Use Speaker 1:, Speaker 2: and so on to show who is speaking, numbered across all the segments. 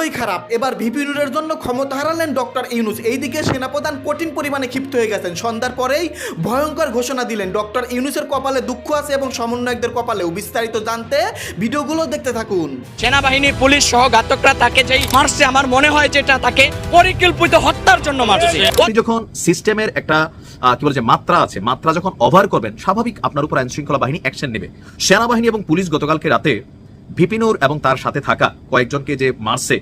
Speaker 1: খুবই খারাপ। এবার ভিপি নুরের জন্য ক্ষমতা হারালেন ডক্টর ইউনুস। এইদিকে সেনাপ্রধান কঠিন পরিমাণে ক্ষিপ্ত হয়ে গেছেন। সন্ধ্যার পরেই ভয়ঙ্কর ঘোষণা দিলেন ডক্টর ইউনুসের কপালে দুঃখ আছে এবং সমন্বয়কদের কপালেও। বিস্তারিত জানতে ভিডিওগুলো দেখতে থাকুন।
Speaker 2: সেনাবাহিনীর পুলিশ সহ ঘাতকরা তাকে যেই মারছে আমার মনে হয় যেটা তাকে পরিকল্পিত হত্যার জন্য মারছে।
Speaker 3: আপনি যখন সিস্টেমের একটা কি বলে যে মাত্রা আছে মাত্রা যখন ওভার করবেন স্বাভাবিক আপনার উপর আইন শৃঙ্খলা বাহিনী অ্যাকশন নেবে। সেনাবাহিনী এবং পুলিশ গতকালকে রাতে ভিপিনুর এবং তার সাথে থাকা কয়েকজনকে যে মারছে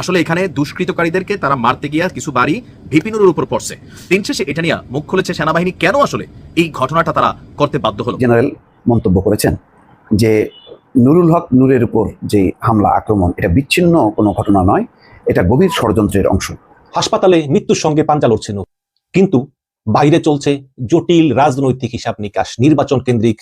Speaker 3: আসলে এখানে দুষ্কৃতকারীদেরকে তারা মারতে গিয়ে কিছু বাড়ি ভিপিনুরের উপর পড়ছে। দিন শেষে এটা নিয়ে মুখ খুলেছে সেনাবাহিনী। কেন আসলে এই ঘটনাটা তারা করতে বাধ্য হলো?
Speaker 4: জেনারেল মন্তব্য করেছেন যে নুরুল হক নূরের উপর যে হামলা আক্রমণ এটা বিচ্ছিন্ন কোনো ঘটনা নয়। এটা গভীর ষড়যন্ত্রের অংশ।
Speaker 5: হাসপাতালে মৃত্যুর সঙ্গে পাঞ্জা লড়ছে কিন্তু বাইরে চলছে জটিল রাজনৈতিক হিসাব নিকাশ নির্বাচন কেন্দ্রিক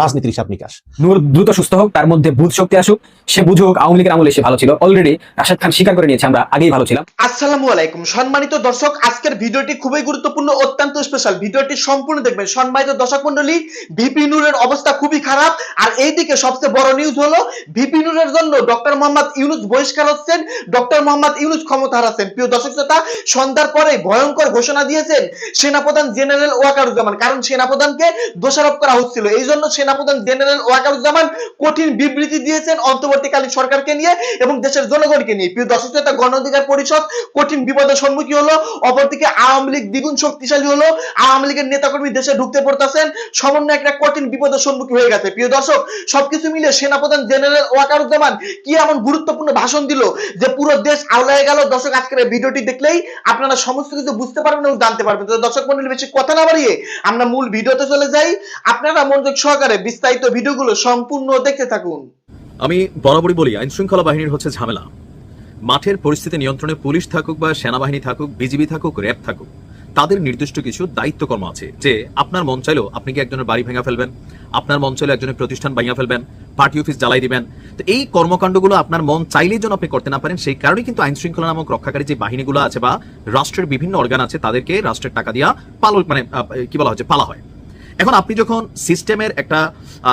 Speaker 5: রাজনীতির হিসাব নিকাশ।
Speaker 6: নূর দ্রুত সুস্থ হোক, তার মধ্যে বুধ শক্তি আসুক, সে বুঝুক, আওয়ামী লীগের আমলে সে ভালো ছিল। অলরেডি রাশেদ খান স্বীকার করে নিয়েছে, আমরা আগেই ভালো ছিলাম।
Speaker 1: আসসালামু আলাইকুম। সম্মানিত দর্শক, আজকের ভিডিওটি খুবই গুরুত্বপূর্ণ, অত্যন্ত স্পেশাল ভিডিওটি সম্পূর্ণ দেখবেন। সম্মানিত দর্শক মন্ডলী ভিপি নূরের অবস্থা খুবই খারাপ। আর এইদিকে সবচেয়ে বড় নিউজ হলো, ভিপি নূরের জন্য ডক্টর মোহাম্মদ ইউনুস বহিষ্কার হচ্ছেন। ডক্টর মোহাম্মদ ইউনুস ক্ষমতা হারাচ্ছেন। প্রিয় দর্শক শ্রোতা, সন্ধ্যার পরে ভয়ঙ্কর ঘোষণা দিয়েছেন সেনাপ্রধান জেনারেল ওয়াকারুজ্জামান। কারণ সেনাপ্রধানকে দোষারোপ করা হচ্ছিল। এই জন্য সেনাপ্রধান জেনারেল ওয়াকারুজ্জামান কঠিন বিবৃতি দিয়েছেন অন্তর্বর্তীকালীন সরকারকে নিয়ে এবং দেশের জনগণকে নিয়ে। প্রিয় দর্শক শ্রোতা গণ অধিকার পরিষদ কঠিন বিপদের সম্মুখীন হলো, অপরদিকে আওয়ামী লীগ দ্বিগুণ শক্তিশালী হলো, আওয়ামী লীগের নেতাকর্মী দেশে ঢুকতে পড়তেছেন, সমন্বয় একটা কঠিন বিপদের সম্মুখীন হয়ে গেছে। প্রিয় দর্শক, সবকিছু মিলে সেনাপ্রধান জেনারেল ওয়াকারুজ্জামান কি এমন গুরুত্বপূর্ণ ভাষণ দিল যে পুরো দেশ আওলায় গেল? দর্শক, আজকের ভিডিওটি দেখলেই আপনারা সমস্ত কিছু বুঝতে পারবেন এবং জানতে পারবেন। তো দর্শক মন্ডলী, বেশি কথা না বাড়িয়ে আমরা মূল ভিডিওতে চলে যাই। আপনারা মনোযোগ সহকারে বিস্তারিত ভিডিওগুলো সম্পূর্ণ দেখতে থাকুন।
Speaker 3: আমি বরাবরই বলি আইন শৃঙ্খলা বাহিনীর হচ্ছে ঝামেলা। মাঠের পরিস্থিতি নিয়ন্ত্রণে পুলিশ থাকুক বা সেনাবাহিনী থাকুক, বিজিবি থাকুক, র্যাব থাকুক, তাদের নির্দিষ্ট কিছু দায়িত্বকর্ম আছে যে আপনার মন চাইলেও আপনি কি একজনের বাড়ি ভেঙে ফেলবেন, আপনার মন চাইলেও একজনের প্রতিষ্ঠান ভাঙা ফেলবেন, পার্টি অফিস জ্বালাই দিবেন। তো এই কর্মকাণ্ডগুলো আপনার মন চাইলেই যেন আপনি করতে না পারেন, সেই কারণে কিন্তু আইন শৃঙ্খলা নামক রক্ষাকারী যে বাহিনীগুলো আছে বা রাষ্ট্রের বিভিন্ন অর্গান আছে, তাদেরকে রাষ্ট্রের টাকা দিয়া পালন মানে কি বলা হচ্ছে পালা হয়। এখন আপনি যখন সিস্টেমের একটা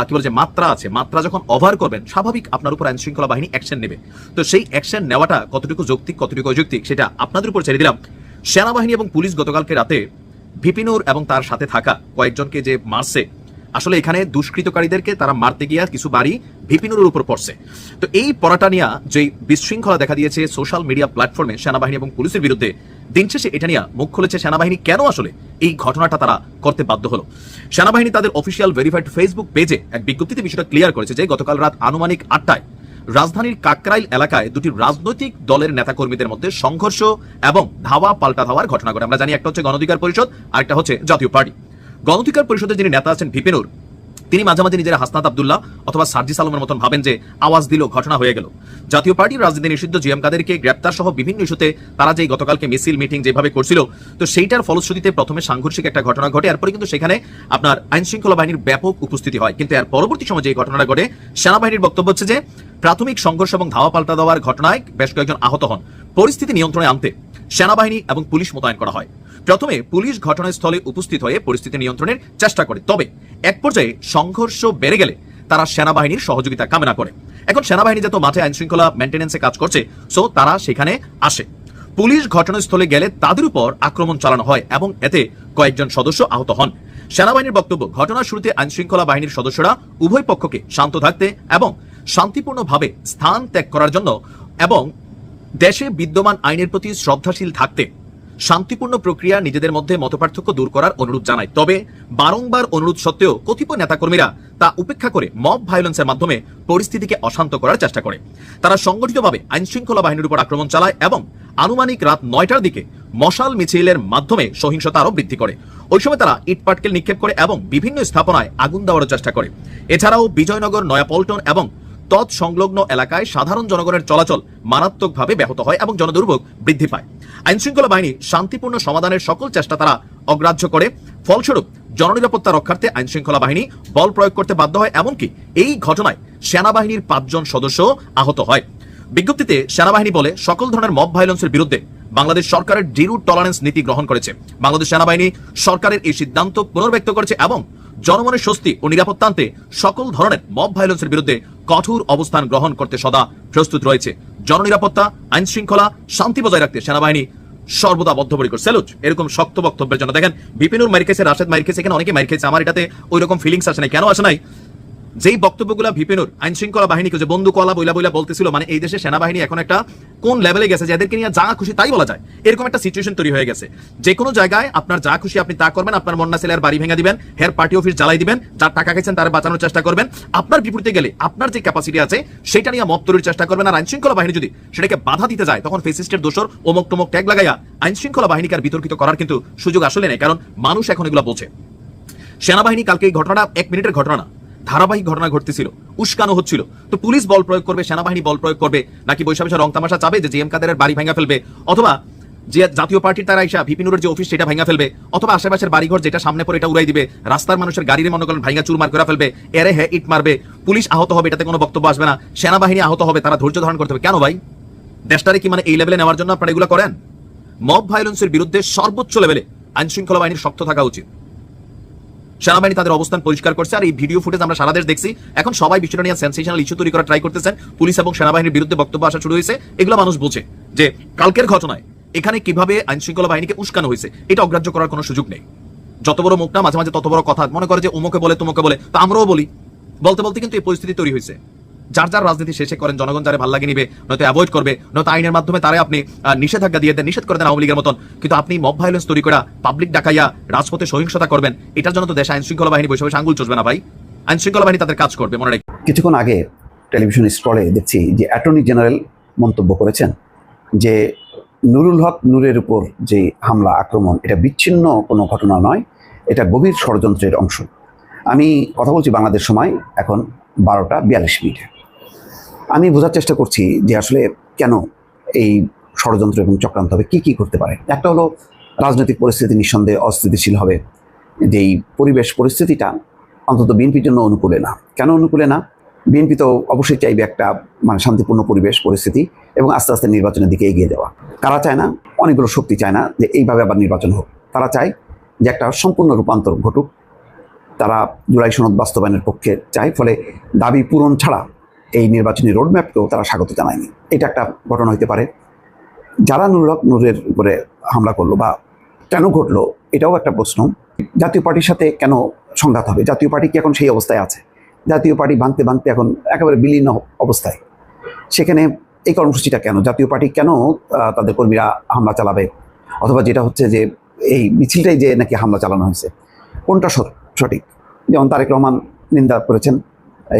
Speaker 3: কি বলে যে মাত্রা আছে, মাত্রা যখন ওভার করবেন, স্বাভাবিক আপনার উপর আইন শৃঙ্খলা বাহিনী অ্যাকশন নেবে। তো সেই অ্যাকশন নেওয়াটা কতটুকু যৌক্তিক, কতটুকু অযৌক্তিক, সেটা আপনাদের উপর ছেড়ে দিলাম। সেনাবাহিনী এবং পুলিশ গতকালকে রাতে ভিপিনুর এবং তার সাথে থাকা কয়েকজনকে যে মারছে আসলে এখানে দুষ্কৃতকারীদেরকে তারা মারতে গিয়ে কিছু বাড়ি ভিপিনুরের উপর পড়ছে। তো এই পড়াটা নিয়ে যে বিশৃঙ্খলা দেখা দিয়েছে সোশ্যাল মিডিয়া প্ল্যাটফর্মে সেনাবাহিনী এবং পুলিশের বিরুদ্ধে, দিন শেষে এটা নিয়ে মুখ খুলেছে সেনাবাহিনী কেন আসলে এই ঘটনাটা তারা করতে বাধ্য হলো? সেনাবাহিনী তাদের অফিসিয়াল ভেরিফাইড ফেসবুক পেজে এক বিজ্ঞপ্তিতে বিষয়টা ক্লিয়ার করেছে যে গতকাল রাত আনুমানিক আটটায় রাজধানীর কাকরাইল এলাকায় দুটি রাজনৈতিক দলের নেতাকর্মীদের মধ্যে সংঘর্ষ এবং ধাওয়া পাল্টা ধাওয়ার ঘটনা ঘটে। আমরা জানি একটা হচ্ছে গণঅধিকার পরিষদ, আরেকটা হচ্ছে জাতীয় পার্টি। গণঅধিকার পরিষদের যিনি নেতা আছেন ভিপিনুর, তিনি মাঝে মাঝে নিজের হাসনাত আবদুল্লাহ অথবা সার্জি সালমের মতন ভাবেন যে আওয়াজ দিল ঘটনা হয়ে গেল। জাতীয় পার্টির রাজনীতি নিষিদ্ধ জিএম কাদেরকে গ্রেপ্তার সহ বিভিন্ন ইস্যুতে তারা যে গতকালকে মিছিল, মিটিং যেভাবে করছিল, তো সেইটার ফলশ্রুতিতে প্রথমে সাংঘর্ষিক একটা ঘটনা ঘটে, এরপরে কিন্তু সেখানে আপনার আইন শৃঙ্খলা বাহিনীর ব্যাপক উপস্থিতি হয়। কিন্তু এর পরবর্তী সময় যে ঘটনাটা ঘটে, সেনাবাহিনীর বক্তব্য হচ্ছে যে প্রাথমিক সংঘর্ষ এবং ধাওয়া পাল্টা দেওয়ার ঘটনায় বেশ কয়েকজন আহত হন। পরিস্থিতি নিয়ন্ত্রণে আনতে সেনাবাহিনী এবং পুলিশ মোতায়েন করা হয়। প্রথমে পুলিশ ঘটনাস্থলে উপস্থিত হয়ে পরিস্থিতি নিয়ন্ত্রণের চেষ্টা করে। তবে এক পর্যায়ে সংঘর্ষ বেড়ে গেলে তারা সেনাবাহিনীর সহযোগিতা কামনা করে। এখন সেনাবাহিনী যত মাঠে আইন শৃঙ্খলা মেনটেন্যান্সে কাজ করছে, সো তারা সেখানে আসে। পুলিশ ঘটনাস্থলে গেলে তাদের উপর আক্রমণ চালানো হয় এবং এতে কয়েকজন সদস্য আহত হন। সেনাবাহিনীর বক্তব্য, ঘটনার শুরুতে আইন শৃঙ্খলা বাহিনীর সদস্যরা উভয় পক্ষকে শান্ত থাকতে এবং শান্তিপূর্ণভাবে স্থান ত্যাগ করার জন্য এবং দেশে বিদ্যমান আইনের প্রতি শ্রদ্ধাশীল থাকতে শান্তিপূর্ণ প্রক্রিয়া নিজেদের মধ্যে মতপার্থক্য দূর করার অনুরোধ জানায় তবে বারংবার অনুরোধ সত্ত্বেও কতিপয় নেতাকর্মীরা তা উপেক্ষা করে মব ভায়োলেন্সের মাধ্যমে পরিস্থিতিকে অশান্ত করার চেষ্টা করে। তারা সংগঠিতভাবে আইন শৃঙ্খলা বাহিনীর উপর আক্রমণ চালায় এবং আনুমানিক রাত নয়টার দিকে মশাল মিছিলের মাধ্যমে সহিংসতা আরও বৃদ্ধি করে। ওই সময় তারা ইটপাটকেল নিক্ষেপ করে এবং বিভিন্ন স্থাপনায় আগুন দেওয়ার চেষ্টা করে। এছাড়াও বিজয়নগর, নয়াপল্টন এবং তৎসংলগ্ন এলাকায় সাধারণ জনগণের চলাচল মারাত্মকভাবে ব্যাহত হয় এবং জনদুর্ভোগ বৃদ্ধি পায়। আইন শৃঙ্খলা বাহিনী শান্তিপূর্ণ সমাধানের সকল চেষ্টা তারা অগ্রাহ্য করে। ফলস্বরূপ, জননিরাপত্তা রক্ষার্থে আইন শৃঙ্খলা বাহিনী বল প্রয়োগ করতে বাধ্য হয়, এমনকি এই ঘটনায় সেনাবাহিনীর পাঁচজন সদস্য আহত হয়। বিজ্ঞপ্তিতে সেনাবাহিনী বলে, সকল ধরনের মব ভায়োলেন্সের বিরুদ্ধে বাংলাদেশ সরকারের জিরো টলারেন্স নীতি গ্রহণ করেছে। বাংলাদেশ সেনাবাহিনী সরকারের এই সিদ্ধান্ত পুনর্ব্যক্ত করেছে এবং জনমনের স্বস্তি ও নিরাপত্তা আনতে সকল ধরনের মব ভায়োলেন্সের বিরুদ্ধে কঠোর অবস্থান গ্রহণ করতে সদা প্রস্তুত রয়েছে। জননিরাপত্তা, আইন শৃঙ্খলা, শান্তি বজায় রাখতে সেনাবাহিনী সর্বদা বদ্ধপরিকর। স্যালুট! এরকম শক্ত বক্তব্যের জন্য দেখেন, বিপিনুর মার খেয়েছে, রাশেদ মার খেয়েছে, এখানে অনেকে মার খেয়েছে। আমার এটাতে ওই রকম ফিলিংস আসে নাই। কেন আসে নাই? যেই বক্তব্যগুলো ভিপিনুর আইন শৃঙ্খলা বাহিনীকে যে বন্ধু কলা বইলা বইলা বলতেছিল মানে এই দেশে সেনাবাহিনী এখন একটা কোন লেভেলে গেছে যে এদেরকে নিয়ে যা খুশি তাই বলা যায়। এরকম একটা সিচুয়েশন তৈরি হয়ে গেছে। যে কোনো জায়গায় আপনার যা খুশি আপনি তা করবেন, আপনার মন্না ছেলের বাড়ি ভেঙে দিবেন, হের পার্টি অফিস জ্বালাই দিবেন, যার টাকা গেছেন তার বাঁচানোর চেষ্টা করবেন। আপনার বিপরীতে গেলে আপনার যে ক্যাপাসিটি আছে, সেটা নিয়ে মত তৈরির চেষ্টা করবেন। আর আইন শৃঙ্খলা বাহিনী যদি সেটাকে বাধা দিতে যায়, তখন ফেসিস্টের দোষর অমুক টমক ট্যাগ লাগাইয়া আইন শৃঙ্খলা বাহিনীকে আর বিতর্কিত করার কিন্তু সুযোগ আসলে নেই, কারণ মানুষ এখন এগুলো বোঝে। সেনাবাহিনী কালকে এই ঘটনাটা এক মিনিটের ঘটনা ধারাবাহিক ঘটনা ঘটতেছিল। উস্কানো হচ্ছিল। তো পুলিশ বল প্রয়োগ করবে, সেনাবাহিনী বল প্রয়োগ করবে, নাকি বৈশাখ রং তামাশা চাবে যে জিএম কাদের বাড়ি ভেঙে ফেলবে, অথবা যে জাতীয় পার্টির তারা ইসা ভিপিনুরের যে অফিস সেটা ভেঙে ফেলবে, অথবা আশেপাশের বাড়িঘর যেটা সামনে পরে এটা উড়াই দিবে, রাস্তার মানুষের গাড়ির মনে করেন ভাঙা চুরমার করে ফেলবে, এরে হে ইট মারবে, পুলিশ আহত হবে এটাতে কোনো বক্তব্য আসবে না, সেনাবাহিনী আহত হবে, তারা ধৈর্য ধারণ করতে হবে। কেন ভাই? দেশটারে কি মানে এই লেভেলে নেওয়ার জন্য আপনারা এগুলো করেন? মব ভায়োলেন্সের বিরুদ্ধে সর্বোচ্চ লেভেলে আইন শৃঙ্খলা বাহিনীর শক্ত থাকা উচিত। সেনাবাহিনী তাদের অবস্থান পরিষ্কার করছে আর এই ভিডিও ফুটেজ আমরা সারা দেশ দেখছি। এখন সবাই বিষয়টা নিয়ে সেন্সেশনাল ইস্যু তৈরি করা ট্রাই করতেছেন। পুলিশ এবং সেনাবাহিনীর বিরুদ্ধে বক্তব্য আসা শুরু হয়েছে। এগুলো মানুষ বোঝে যে কালকের ঘটনায় এখানে কীভাবে আইন শৃঙ্খলা বাহিনীকে উস্কানো হয়েছে, এটা অগ্রাহ্য করার কোনো সুযোগ নেই। যত বড় মুখ না, মাঝে মাঝে তত বড় কথা, মনে করে যে উমুকে বলে তোমাকে বলে, তা আমরাও বলি। বলতে বলতে কিন্তু এই পরিস্থিতি তৈরি হয়েছে। যার যার রাজনীতি শেষে করেন, জনগণ যারা ভালো লাগে নিবে, নয়তো অ্যাভয়েড করবে, নয়তো আইনের মাধ্যমে তারা আপনি নিষেধাজ্ঞা দিয়ে দেন, নিষেধ করে দেন আওয়ামী লীগের মতন। কিন্তু আপনি মব ভায়োলেন্স তৈরি করা পাবলিক ডাকাইয়া রাজপথে সহিংসতা করবেন, এটার জন্য তো দেশে আইন শৃঙ্খলা বাহিনী বসে আঙ্গুল চলবে না ভাই। আইন শৃঙ্খলা বাহিনী তাদের কাজ করবে, মনে রাখবেন
Speaker 4: কিছুক্ষণ আগে টেলিভিশন স্ক্রলে দেখছি যে অ্যাটর্নি জেনারেল মন্তব্য করেছেন যে নুরুল হক নূরের উপর যে হামলা, আক্রমণ, এটা বিচ্ছিন্ন কোনো ঘটনা নয়, এটা গভীর ষড়যন্ত্রের অংশ। আমি কথা বলছি বাংলাদেশ সময়, এখন বারোটা বিয়াল্লিশ মিনিটে। আমি বোঝার চেষ্টা করছি যে আসলে কেন এই ষড়যন্ত্র এবং চক্রান্ত হবে, কী কী করতে পারে? একটা হলো রাজনৈতিক পরিস্থিতি নিঃসন্দেহে অস্থিতিশীল হবে যেই পরিবেশ পরিস্থিতিটা অন্তত বিএনপির জন্য অনুকূলে না। কেন অনুকূলে না? বিএনপি তো অবশ্যই চাইবে একটা মানে শান্তিপূর্ণ পরিবেশ, পরিস্থিতি এবং আস্তে আস্তে নির্বাচনের দিকে এগিয়ে যাওয়া। কারা চায় না? অনেকগুলো শক্তি চায় না যে এইভাবে আবার নির্বাচন হোক। তারা চায় যে একটা সম্পূর্ণ রূপান্তর ঘটুক। তারা জুলাই সনদ বাস্তবায়নের পক্ষে চায়, ফলে দাবি পূরণ ছাড়া এই নির্বাচনী রোডম্যাপকেও তারা স্বাগত জানায়নি। এটা একটা ঘটনা হতে পারে। যারা নুরুল হক নূরের উপরে হামলা করল বা কেন ঘটলো, এটাও একটা প্রশ্ন। জাতীয় পার্টির সাথে কেন সংঘাত হবে? জাতীয় পার্টি কি এখন সেই অবস্থায় আছে? জাতীয় পার্টি ভাঙতে ভাঙতে এখন একেবারে বিলীন অবস্থায়। সেখানে এই কর্মসূচিটা কেন? জাতীয় পার্টি কেন তাদের কর্মীরা হামলা চালাবে? অথবা যেটা হচ্ছে যে এই মিছিলটাই যে নাকি হামলা চালানো হয়েছে, কোনটা সঠিক? যেমন তারেক রহমান নিন্দা করেছেন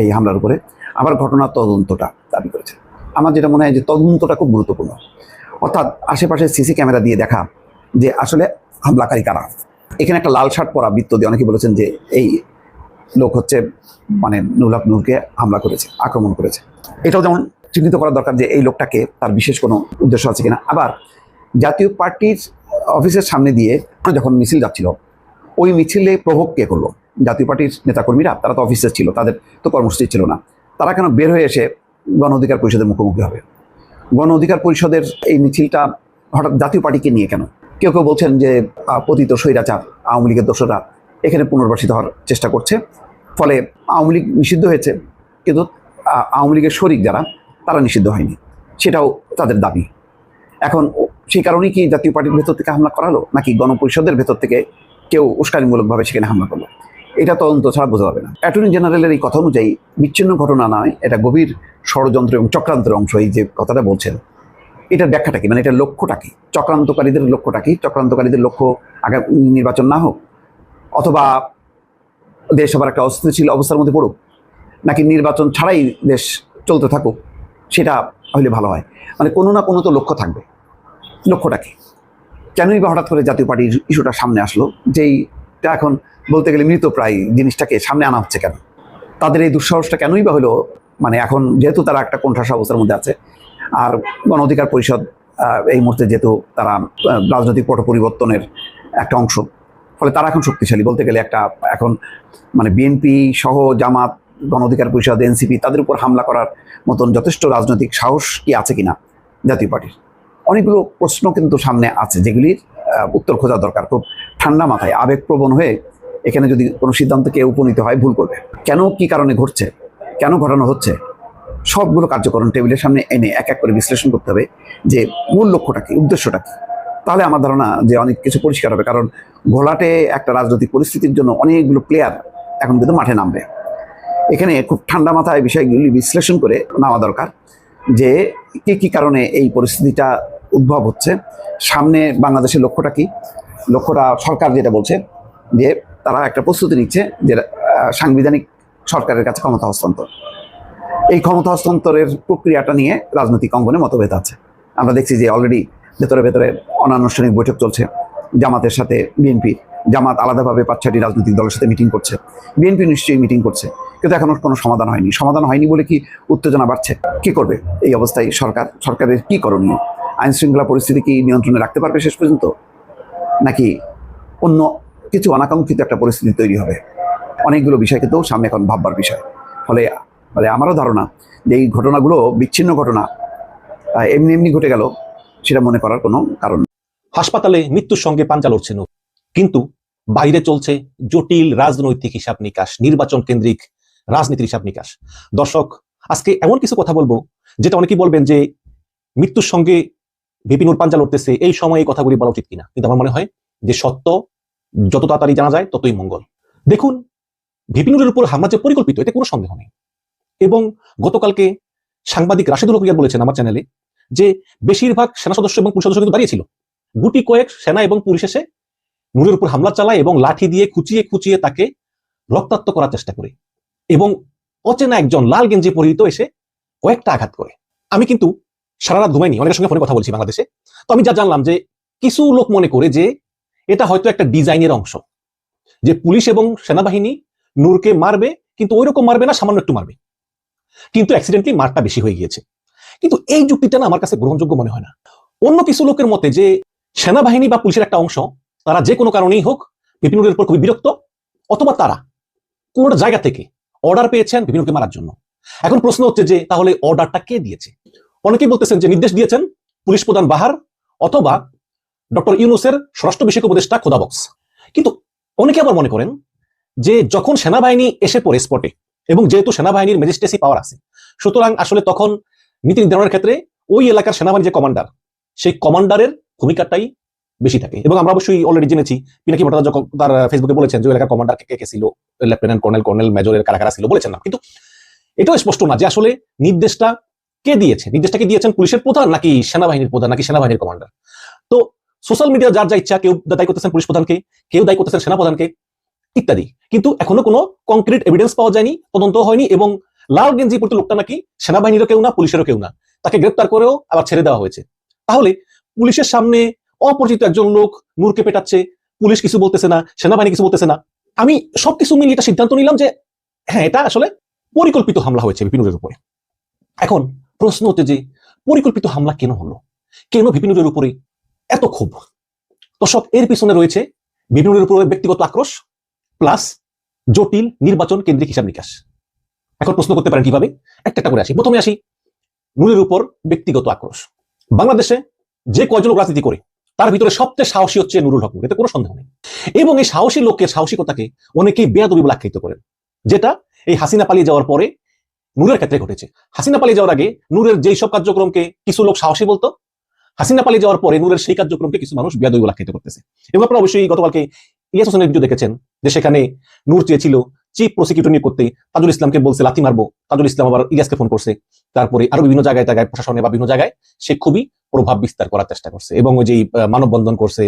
Speaker 4: এই হামলার উপরে। আবার ঘটনার তদন্তটা দাবি করেছেন আমার যেটা মনে হয় যে তদন্তটা খুব গুরুত্বপূর্ণ। অর্থাৎ আশেপাশে সিসি ক্যামেরা দিয়ে দেখা যে আসলে হামলাকারী কারা। এখানে একটা লাল শার্ট পরা বৃত্ত দিয়ে অনেকে বলেছেন যে এই লোক হচ্ছে মানে নুলাক নূরকে হামলা করেছে, আক্রমণ করেছে। এটাও যেমন চিহ্নিত করা দরকার যে এই লোকটাকে তার বিশেষ কোনো উদ্দেশ্য আছে কিনা। আবার জাতীয় পার্টির অফিসের সামনে দিয়ে যখন মিছিল যাচ্ছিল, ওই মিছিলে প্রভোগ কে করল? জাতীয় পার্টির নেতাকর্মীরা, তারা তো অফিসে ছিল, তাদের তো কর্মসূচি ছিল না। তারা কেন বের হয়ে এসে গণ অধিকার পরিষদের মুখোমুখি হবে? গণ অধিকার পরিষদের এই মিছিলটা হঠাৎ জাতীয় পার্টিকে নিয়ে কেন? কেউ কেউ বলছেন যে পতিত স্বৈরাচার, আওয়ামী লীগের দোষরা এখানে পুনর্বাসিত হওয়ার চেষ্টা করছে। ফলে আওয়ামী লীগ নিষিদ্ধ হয়েছে, কিন্তু আওয়ামী লীগের শরিক যারা, তারা নিষিদ্ধ হয়নি। সেটাও তাদের দাবি। এখন সেই কারণেই কি জাতীয় পার্টির ভেতর থেকে হামলা করালো, নাকি গণপরিষদের ভেতর থেকে কেউ উস্কানিমূলকভাবে সেখানে হামলা করল? এটা তদন্ত ছাড়া বোঝা যাবে না। অ্যাটর্নি জেনারেলের এই কথা অনুযায়ী বিচ্ছিন্ন ঘটনা নয়, এটা গভীর ষড়যন্ত্র এবং চক্রান্তের অংশ, এই যে কথাটা বলছেন। এটার ব্যাখ্যাটা কি? মানে এটার লক্ষ্যটা কি? চক্রান্তকারীদের লক্ষ্যটা কি? চক্রান্তকারীদের লক্ষ্য আগামী নির্বাচন না হোক? অথবা দেশ আবার একটা অস্থিতিশীল অবস্থার মধ্যে পড়ুক? নাকি নির্বাচন ছাড়াই দেশ চলতে থাকুক? সেটা হলে ভালো হয়। মানে কোনো না কোনো তো লক্ষ্য থাকবে। লক্ষ্যটা কি? কেনই বা হঠাৎ করে জাতীয় পার্টির ইস্যুটা সামনে আসলো যেইটা এখন বলতে গেলে মৃতপ্রায় জিনিসটাকে সামনে আনা হচ্ছে কেন? তাদের এই দুঃসাহসটা কেনই বা হলো? মানে এখন যেহেতু তারা একটা কোণঠাসা অবস্থার মধ্যে আছে, আর গণ অধিকার পরিষদ এই মুহূর্তে যেহেতু তারা রাজনৈতিক পট পরিবর্তনের একটা অংশ, ফলে তারা এখন শক্তিশালী। বলতে গেলে একটা এখন মানে বিএনপি সহ জামাত, গণ অধিকার পরিষদ এনসিপি তাদের উপর হামলা করার মতন যথেষ্ট রাজনৈতিক সাহস কি আছে কিনা জাতীয় পার্টির? অনেকগুলো প্রশ্ন কিন্তু সামনে আছে যেগুলির উত্তর খোঁজা দরকার। খুব ঠান্ডা মাথায়, আবেগপ্রবণ হয়ে এখানে যদি কোনো সিদ্ধান্তকে উপনীত হয়, ভুল করবে। কেন, কি কারণে ঘটছে? কেন ঘটানো হচ্ছে? সবগুলো কার্যকরণ টেবিলের সামনে এনে এক এক করে বিশ্লেষণ করতে হবে যে মূল লক্ষ্যটা কী, উদ্দেশ্যটা কী। তাহলে আমার ধারণা যে অনেক কিছু পরিষ্কার হবে, কারণ ঘোলাটে একটা রাজনৈতিক পরিস্থিতির জন্য অনেকগুলো প্লেয়ার এখন কিন্তু মাঠে নামবে। এখানে খুব ঠান্ডা মাথায় বিষয়গুলি বিশ্লেষণ করে নেওয়া দরকার যে কি কি কারণে এই পরিস্থিতিটা উদ্ভব হচ্ছে। সামনে বাংলাদেশের লক্ষ্যটা কি? লক্ষ্যটা সরকার যেটা বলছে, যে তারা একটা প্রস্তুতি নিচ্ছে যে সাংবিধানিক সরকারের কাছে ক্ষমতা হস্তান্তর। এই ক্ষমতা হস্তান্তরের প্রক্রিয়াটা নিয়ে রাজনৈতিক অঙ্গনে মতভেদ আছে। আমরা দেখছি যে অলরেডি ভেতরে ভেতরে অনানুষ্ঠানিক বৈঠক চলছে। জামাতের সাথে বিএনপি, জামাত আলাদাভাবে পাঁচ ছয়টি রাজনৈতিক দলের সাথে মিটিং করছে। বিএনপি নিশ্চয়ই মিটিং করছে। কিন্তু এখনও কোনো সমাধান হয়নি। সমাধান হয়নি বলে কি উত্তেজনা বাড়ছে? কি করবে? এই অবস্থায় সরকার, সরকারের কি করণীয়? আইন শৃঙ্খলা পরিস্থিতি কি নিয়ন্ত্রণে রাখতে পারবে শেষ পর্যন্ত? নাকি অন্য কিছু অনাকাঙ্ক্ষিত একটা পরিস্থিতি তৈরি হবে? অনেকগুলো বিষয় কিন্তু সামনে এখন ভাববার বিষয়। ফলে ফলে আমারও ধারণা যে এই ঘটনাগুলো, বিচ্ছিন্ন ঘটনা এমনি এমনি ঘটে গেল, সেটা মনে করার কোনো কারণ
Speaker 5: হাসপাতালে মৃত্যুর সঙ্গে পাঞ্জা লড়ছে নূর কিন্তু বাইরে চলছে জটিল রাজনৈতিক হিসাব নিকাশ, নির্বাচন কেন্দ্রিক রাজনীতির হিসাব নিকাশ। দর্শক, আজকে এমন কিছু কথা বলব, যেটা অনেকেই বলবেন যে মৃত্যুর সঙ্গে বিপিনুর পাঞ্জা লড়তেছে, এই সময় এই কথাগুলি বলা উচিত কিনা? কিন্তু আমার মনে হয় যে সত্য, যত তাড়াতাড়ি জানা যায়, ততই মঙ্গল। দেখুন বিপিনুরের উপর হামলা যে পরিকল্পিত, এতে কোনো সন্দেহ নেই। এবং গতকালকে সাংবাদিক রাশেদুল হকিয়ার বলেছেন আমার চ্যানেলে যে বেশিরভাগ সেনা সদস্য এবং পুলিশ সদস্য কিন্তু দাঁড়িয়েছিল গুটি কয়েক সেনা এবং পুলিশ এসে নূরের উপর হামলা চালায় এবং লাঠি দিয়ে খুচিয়ে খুচিয়ে তাকে রক্তাক্ত করার চেষ্টা করে। এবং অচেনা একজন লাল গেঞ্জি পরিহিত এসে কয়েকটা আঘাত করে। আমি কিন্তু সারা রাত ঘুমাইনি অনেকের সঙ্গে ফোনে কথা বলছি বাংলাদেশে। তো আমি যা জানলাম যে কিছু লোক মনে করে যে এটা হয়তো একটা ডিজাইনের অংশ, যে পুলিশ এবং সেনাবাহিনী নূরকে মারবে, কিন্তু ওই রকম মারবে না, সামান্য একটু মারবে। কিন্তু অ্যাক্সিডেন্টলি মারটা বেশি হয়ে গিয়েছে। কিন্তু এই যুক্তিটা না আমার কাছে গ্রহণযোগ্য মনে হয় না। অন্য কিছু লোকের মতে যে সেনাবাহিনী বা পুলিশের একটা অংশ, তারা যে কোনো কারণেই হোক বিপিনুরের উপর খুবই বিরক্ত, অথবা তারা কোন জায়গা থেকে অর্ডার পেয়েছেন বিপিনুরকে মারার জন্য। এখন প্রশ্ন হচ্ছে যে তাহলে অর্ডারটা কে দিয়েছে? অনেকেই বলতেছেন যে নির্দেশ দিয়েছেন পুলিশ প্রধান বাহার অথবা ডক্টর ইউনুসের স্বরাষ্ট্র বিষয়ক উপদেষ্টা খোদাবক্স। কিন্তু অনেকে আবার মনে করেন যে যখন সেনাবাহিনী এসে পড়ে স্পটে, এবং যেহেতু সেনাবাহিনীর ম্যাজিস্ট্রেসি পাওয়ার আছে, সুতরাং আসলে তখন নীতি নির্ধারণের ক্ষেত্রে ওই এলাকার সেনাবাহিনী যে কমান্ডার, সেই কমান্ডারের ভূমিকাটাই বেশি থাকে। এবং আমরা অবশ্যই অলরেডি জেনেছি, পিনাকি ভট্টাচার্য তার ফেসবুকে বলেছেন যে এলাকার কমান্ডার কে কে ছিল, লেফটেন্যান্ট কর্নেল কর্নেল, মেজরের কারা কারা ছিল বলেছেন না। কিন্তু এটাও স্পষ্ট না যে আসলে নির্দেশটা কে দিয়েছে? নির্দেশটা কি দিয়েছেন পুলিশের প্রধান নাকি সেনাবাহিনীর প্রধান, নাকি সেনাবাহিনীর কমান্ডার তো সোশ্যাল মিডিয়া যার যা ইচ্ছা, কেউ দায়ী করতেছেন পুলিশ প্রধানকে, কেউ দায়ী করতেছেন সেনাপ্রধানকে ইত্যাদি। কিন্তু এখনও কোনো কংক্রিট এভিডেন্স পাওয়া যায়নি, তদন্ত হয়নি এবং লাল গেঞ্জি পরিত লোকটা নাকি সেনাবাহিনীরও কেউ না, পুলিশেরও কেউ না। তাকে গ্রেপ্তার করেও আবার ছেড়ে দেওয়া হয়েছে। তাহলে পুলিশের সামনে অপরিচিত একজন লোক নূরকে পেটাচ্ছে, পুলিশ কিছু বলতেছে না, সেনাবাহিনী কিছু বলতেছে না। আমি সবকিছু মিলিয়ে এটা সিদ্ধান্ত নিলাম যে হ্যাঁ এটা আসলে পরিকল্পিত হামলা হয়েছে বিপিনুরের উপরে। এখন প্রশ্ন হচ্ছে যে, পরিকল্পিত হামলা কেন হলো? কেন বিপিনুরের উপরে এত ক্ষোভ? দর্শক, এর পিছনে রয়েছে বিপিনুরের উপরে ব্যক্তিগত আক্রোশ প্লাস জটিল নির্বাচন কেন্দ্রিক হিসাব নিকাশ। এখন প্রশ্ন করতে পারেন কীভাবে? একটা একটা করে আসি। প্রথমে আসি নূরের উপর ব্যক্তিগত আক্রোশ। বাংলাদেশে যে কয়জন রাজনীতি করে, তার ভিতরে সবচেয়ে সাহসী হচ্ছে নুরুল হক এতে কোনো সন্দেহ নেই। এবং এই সাহসী লোকের সাহসিকতাকে অনেকেই বেয়াদবি বলে আখ্যায়িত করেন। যেটা এই হাসিনা পালিয়ে যাওয়ার পরে নূরের ক্ষেত্রে ঘটেছে। হাসিনা পালিয়ে যাওয়ার আগে নূরের যেই সব কার্যক্রমকে কিছু লোক সাহসী বলতো হাসিনা পালিয়ে যাওয়ার পরে নূরের সেই কার্যক্রমকে কিছু মানুষ বেয়াদবি আখ্যায়িত করতেছে। এবং আপনারা অবশ্যই গতকালকে ইলিয়াস হোসেনের ভিডিও দেখেছেন যে সেখানে নূর চেয়েছিল চিফ প্রসিকিউটর নিয়োগ করতে তাজুল ইসলামকে বলছে লাথি মারবো। তাজুল ইসলাম আবার ইলিয়াসকে ফোন করছে। তারপরে আরও বিভিন্ন জায়গায় জায়গায় প্রশাসনে বা বিভিন্ন জায়গায় সে খুবই প্রভাব বিস্তার করার চেষ্টা করছে এবং ওই যে মানববন্ধন করছে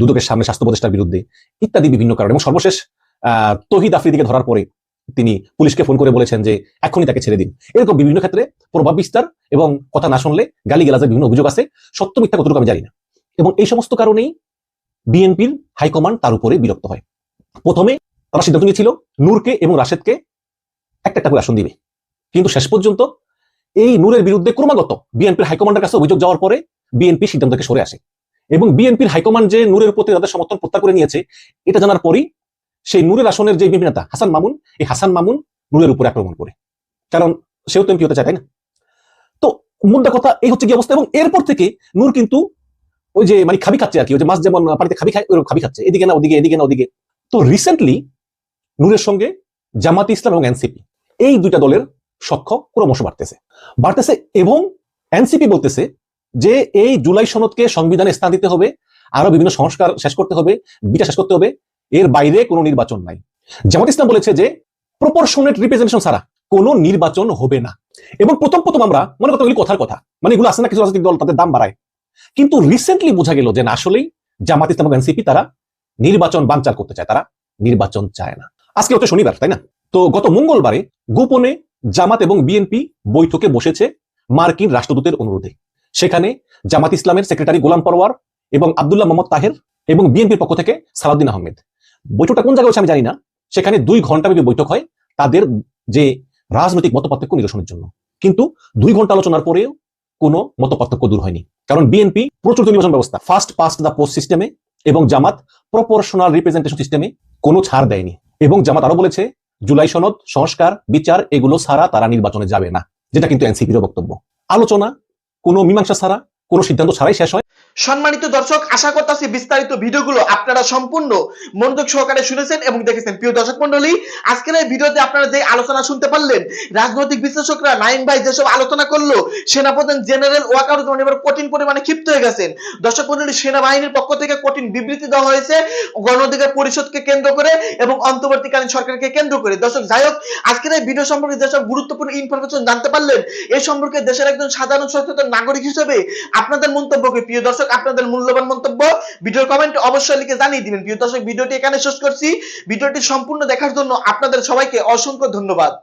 Speaker 5: দুদকের সামনে স্বাস্থ্য প্রতিষ্ঠার বিরুদ্ধে ইত্যাদি বিভিন্ন কারণে। এবং সর্বশেষ আহ, তহিদ আফ্রিদিকে ধরার পরে তিনি পুলিশকে ফোন করে বলেছেন যে এখনই তাকে ছেড়ে দিন। এরকম বিভিন্ন ক্ষেত্রে প্রভাব বিস্তার এবং কথা না শুনলে গালি বিভিন্ন অভিযোগ আছে, সত্য মিথ্যা কতটুকু আমি জানি না। এবং এই সমস্ত কারণেই বিএনপির হাইকমান্ড তার উপরে বিরক্ত হয়। প্রথমে তারা সিদ্ধান্ত নিয়েছিল, নূরকে এবং রাশেদকে একটা একটা করে আসন দিবে। কিন্তু শেষ পর্যন্ত এই নূরের বিরুদ্ধে ক্রমাগত বিএনপির হাইকমান্ডের কাছে অভিযোগ যাওয়ার পরে বিএনপি সিদ্ধান্তকে সরে আসে। এবং বিএনপির হাইকমান্ড যে নূরের প্রতি তাদের সমর্থন প্রত্যাহার করে নিয়েছে, এটা জানার পরই সেই নূরের আসনের যে বিপি নেতা, হাসান মামুন, এই হাসান মামুন নূরের উপরে আক্রমণ করে। কারণ সেও তো এমপি হতে চায়, তাই না? তো মুদ্রা কথা, এই হচ্ছে কি অবস্থা। এবং এরপর থেকে নূর কিন্তু ওই যে মানে খাবি খাচ্ছে আর কি, ওই যে মাছ যেমন পানিতে খাবি খায়, ওইরকম খাবি খাচ্ছে। এদিকে না, ওদিকে, এদিকে না, ওদিকে। তো রিসেন্টলি নূরের সঙ্গে জামাত ইসলাম এবং এনসিপি এই দুইটা দলের সখ্য ক্রমশ বাড়তেছে। বাড়তেছে এবং এনসিপি বলতেছে যে এই জুলাই সনদকে সংবিধানে স্থান দিতে হবে আরও বিভিন্ন সংস্কার শেষ করতে হবে, বিচার শেষ করতে হবে এর বাইরে কোনো নির্বাচন নাই। জামাত ইসলাম বলেছে যে প্রপোর্শনেট রিপ্রেজেন্টেশন ছাড়া কোনো নির্বাচন হবে না। এবং প্রথম প্রথম আমরা, মনে করতে কথার কথা মানে এগুলো আছে না কিছু রাজনৈতিক দল, তাদের দাম বাড়ায়। কিন্তু রিসেন্টলি বোঝা গেল যে না, আসলেই জামাত ইসলাম এনসিপি, তারা নির্বাচন বানচাল করতে চায়, তারা নির্বাচন চায় না। আজকে হচ্ছে শনিবার, তাই না? তো গত মঙ্গলবারে গোপনে জামাত এবং বিএনপি বৈঠকে বসেছে মার্কিন রাষ্ট্রদূতের অনুরোধে। সেখানে জামাত ইসলামের সেক্রেটারি গোলাম পরওয়ার এবং আব্দুল্লাহ মোহাম্মদ তাহের এবং বিএনপির পক্ষ থেকে সালাউদ্দিন আহমেদ। বৈঠকটা কোন জায়গায় আমি জানি না। সেখানে দুই ঘণ্টা ব্যাপী বৈঠক হয় তাদের যে রাজনৈতিক মতপার্থক্য নিরসনের জন্য। কিন্তু দুই ঘণ্টা আলোচনার পরেও কোনো মতপার্থক্য দূর হয়নি। কারণ বিএনপি প্রচুর নির্বাচন ব্যবস্থা ফার্স্ট পাস্ট দ্য পোস্ট সিস্টেমে এবং জামাত প্রপোর্শনাল রিপ্রেজেন্টেশন সিস্টেমে কোনো ছাড় দেয়নি। এবং জামাত আরও বলেছে, জুলাই সনদ, সংস্কার, বিচার এগুলো ছাড়া তারা নির্বাচনে যাবে না। যেটা কিন্তু এনসিপির বক্তব্য। আলোচনা কোনো মীমাংসা ছাড়া, কোনো সিদ্ধান্ত ছাড়াই শেষ হয়।
Speaker 1: সম্মানিত দর্শক, আশা করতেছি বিস্তারিত ভিডিওগুলো আপনারা সম্পূর্ণ মনোযোগ সহকারে শুনেছেন এবং দেখেছেন। প্রিয় দর্শক মন্ডলী আজকের এই ভিডিওতে আপনারা যে আলোচনা শুনতে পারলেন, রাজনৈতিক বিশ্লেষকরা নাইম ভাই যেসব আলোচনা করল, সেনাপ্রধান জেনারেল ওয়াকারুজ্জামান এবার কঠিন পরিমাণে ক্ষিপ্ত হয়ে গেছেন। দর্শক মন্ডলী সেনাবাহিনীর পক্ষ থেকে কঠিন বিবৃতি দেওয়া হয়েছে গণ অধিকার পরিষদকে কেন্দ্র করে এবং অন্তর্বর্তীকালীন সরকারকে কেন্দ্র করে। দর্শক, যাই হোক, আজকের এই ভিডিও সম্পর্কে যেসব গুরুত্বপূর্ণ ইনফরমেশন জানতে পারলেন এই সম্পর্কে দেশের একজন সাধারণ সচেতন নাগরিক হিসেবে আপনাদের মন্তব্যকে প্রিয় দর্শক, আপনাদের মূল্যবান মন্তব্য ভিডিওর কমেন্টে অবশ্যই লিখে জানিয়ে দিবেন। প্রিয় দর্শক, ভিডিওটি এখানে শেষ করছি। ভিডিওটি সম্পূর্ণ দেখার জন্য আপনাদের সবাইকে অসংখ্য ধন্যবাদ।